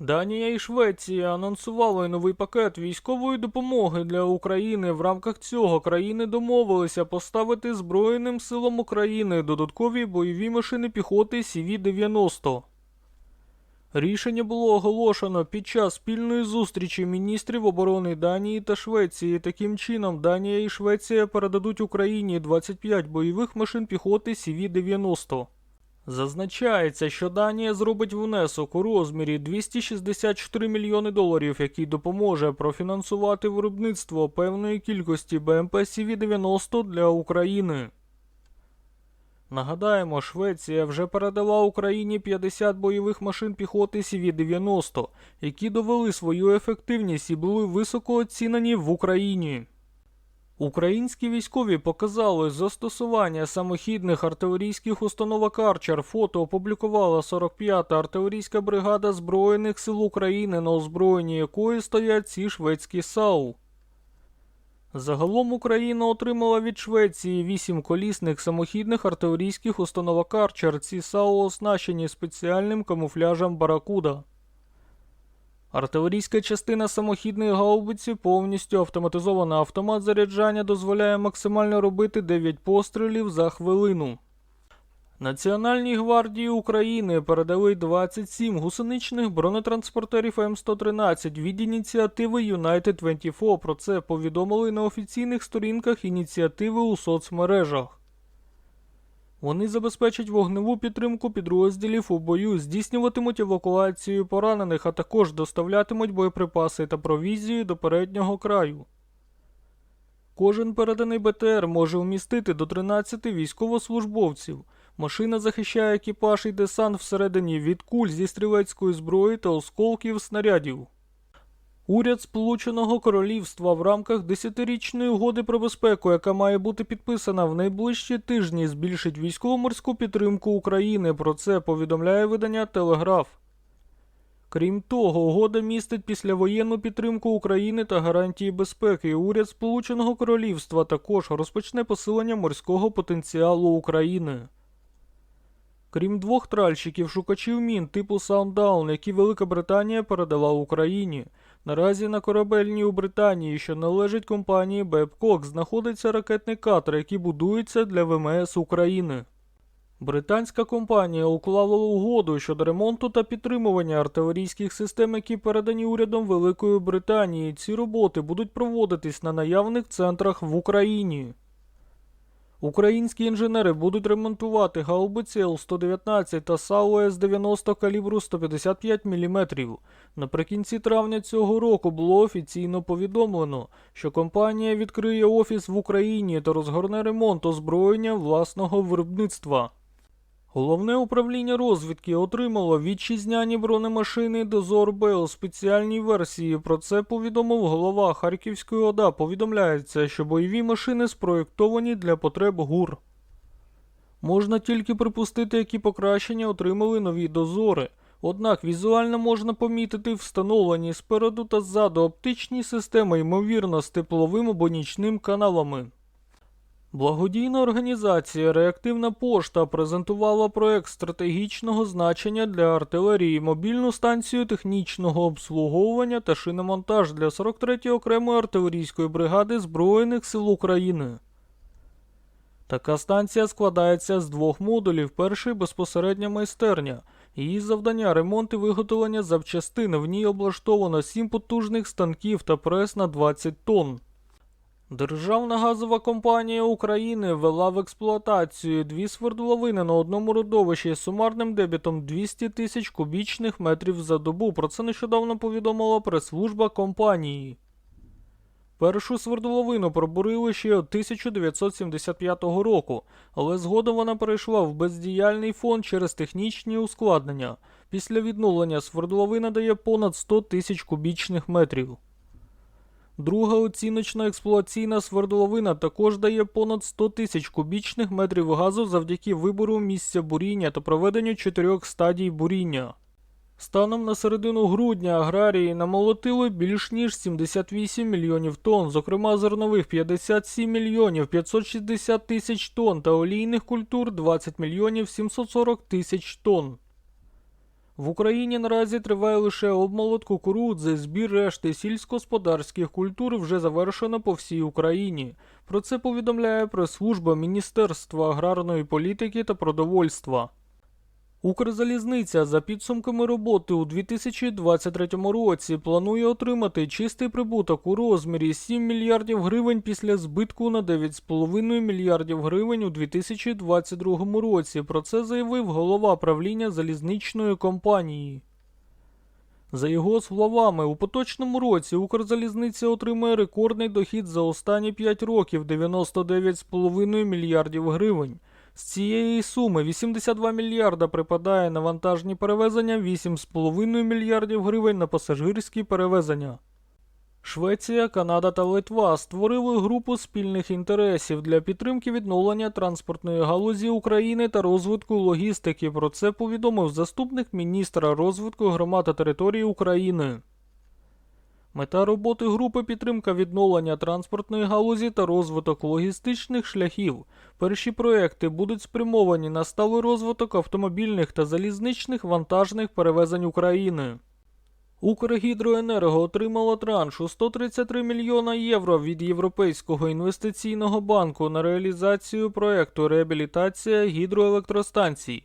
Данія і Швеція анонсували новий пакет військової допомоги для України. В рамках цього країни домовилися поставити Збройним силам України додаткові бойові машини піхоти CV-90. Рішення було оголошено під час спільної зустрічі міністрів оборони Данії та Швеції. Таким чином, Данія і Швеція передадуть Україні 25 бойових машин піхоти CV-90. Зазначається, що Данія зробить внесок у розмірі 264 мільйони доларів, який допоможе профінансувати виробництво певної кількості БМП CV-90 для України. Нагадаємо, Швеція вже передала Україні 50 бойових машин піхоти CV-90, які довели свою ефективність і були високо оцінені в Україні. Українські військові показали застосування самохідних артилерійських установок Арчер. Фото опублікувала 45-та артилерійська бригада Збройних сил України, на озброєнні якої стоять ці шведські САУ. Загалом Україна отримала від Швеції 8 колісних самохідних артилерійських установок Арчер. Ці САУ оснащені спеціальним камуфляжем Баракуда. Артилерійська частина самохідної гаубиці повністю автоматизована. Автомат заряджання дозволяє максимально робити 9 пострілів за хвилину. Національній гвардії України передали 27 гусеничних бронетранспортерів М113 від ініціативи United 24. Про це повідомили на офіційних сторінках ініціативи у соцмережах. Вони забезпечать вогневу підтримку підрозділів у бою, здійснюватимуть евакуацію поранених, а також доставлятимуть боєприпаси та провізію до переднього краю. Кожен переданий БТР може вмістити до 13 військовослужбовців. Машина захищає екіпаж і десант всередині від куль зі стрілецької зброї та осколків снарядів. Уряд Сполученого Королівства в рамках десятирічної угоди про безпеку, яка має бути підписана в найближчі тижні, збільшить військово-морську підтримку України. Про це повідомляє видання Телеграф. Крім того, угода містить післявоєнну підтримку України та гарантії безпеки. Уряд Сполученого Королівства також розпочне посилення морського потенціалу України. Крім двох тральщиків шукачів мін типу Sounddown, які Велика Британія передала Україні. Наразі на корабельній у Британії, що належить компанії Babcock, знаходиться ракетний катер, який будується для ВМС України. Британська компанія уклала угоду щодо ремонту та підтримування артилерійських систем, які передані урядом Великої Британії. Ці роботи будуть проводитись на наявних центрах в Україні. Українські інженери будуть ремонтувати гаубиці Л-119 та САУ С-90 калібру 155 мм. Наприкінці травня цього року було офіційно повідомлено, що компанія відкриє офіс в Україні та розгорне ремонт озброєння власного виробництва. Головне управління розвідки отримало вітчизняні бронемашини Дозор Б у спеціальній версії. Про це повідомив голова Харківської ОДА. Повідомляється, що бойові машини спроєктовані для потреб ГУР. Можна тільки припустити, які покращення отримали нові дозори. Однак візуально можна помітити встановлені спереду та ззаду оптичні системи, ймовірно, з тепловим або нічним каналами. Благодійна організація Реактивна пошта презентувала проект стратегічного значення для артилерії, мобільну станцію технічного обслуговування та шиномонтаж для 43-ї окремої артилерійської бригади Збройних сил України. Така станція складається з двох модулів. Перший безпосередня майстерня. Її завдання ремонт і виготовлення запчастин. В ній облаштовано 7 потужних станків та прес на 20 тонн. Державна газова компанія України ввела в експлуатацію дві свердловини на одному родовищі з сумарним дебітом 200 тисяч кубічних метрів за добу. Про це нещодавно повідомила прес-служба компанії. Першу свердловину пробурили ще 1975 року, але згодом вона перейшла в бездіяльний фонд через технічні ускладнення. Після відновлення свердловина дає понад 100 тисяч кубічних метрів. Друга оціночна експлуатаційна свердловина також дає понад 100 тисяч кубічних метрів газу завдяки вибору місця буріння та проведенню чотирьох стадій буріння. Станом на середину грудня аграрії намолотили більш ніж 78 мільйонів тонн, зокрема зернових 57 мільйонів 560 тисяч тонн та олійних культур 20 мільйонів 740 тисяч тонн. В Україні наразі триває лише обмолот кукурудзи, збір решти сільськогосподарських культур вже завершено по всій Україні. Про це повідомляє прес-служба Міністерства аграрної політики та продовольства. Укрзалізниця за підсумками роботи у 2023 році планує отримати чистий прибуток у розмірі 7 мільярдів гривень після збитку на 9,5 мільярдів гривень у 2022 році. Про це заявив голова правління залізничної компанії. За його словами, у поточному році Укрзалізниця отримає рекордний дохід за останні 5 років 99,5 мільярдів гривень. З цієї суми 82 мільярда припадає на вантажні перевезення, 8,5 мільярдів гривень на пасажирські перевезення. Швеція, Канада та Литва створили групу спільних інтересів для підтримки відновлення транспортної галузі України та розвитку логістики. Про це повідомив заступник міністра розвитку громад та території України. Мета роботи групи підтримка відновлення транспортної галузі та розвиток логістичних шляхів. Перші проекти будуть спрямовані на сталий розвиток автомобільних та залізничних вантажних перевезень України. Укргідроенерго отримало транш у 133 мільйона євро від Європейського інвестиційного банку на реалізацію проекту реабілітація гідроелектростанцій.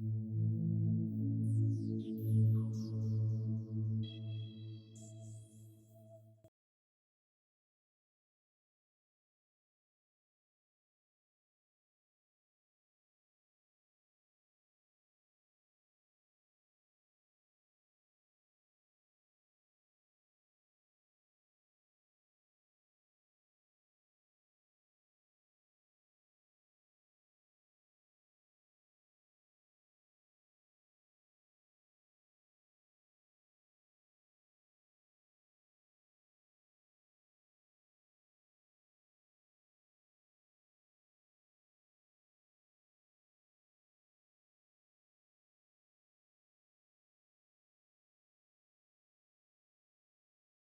Mm-hmm.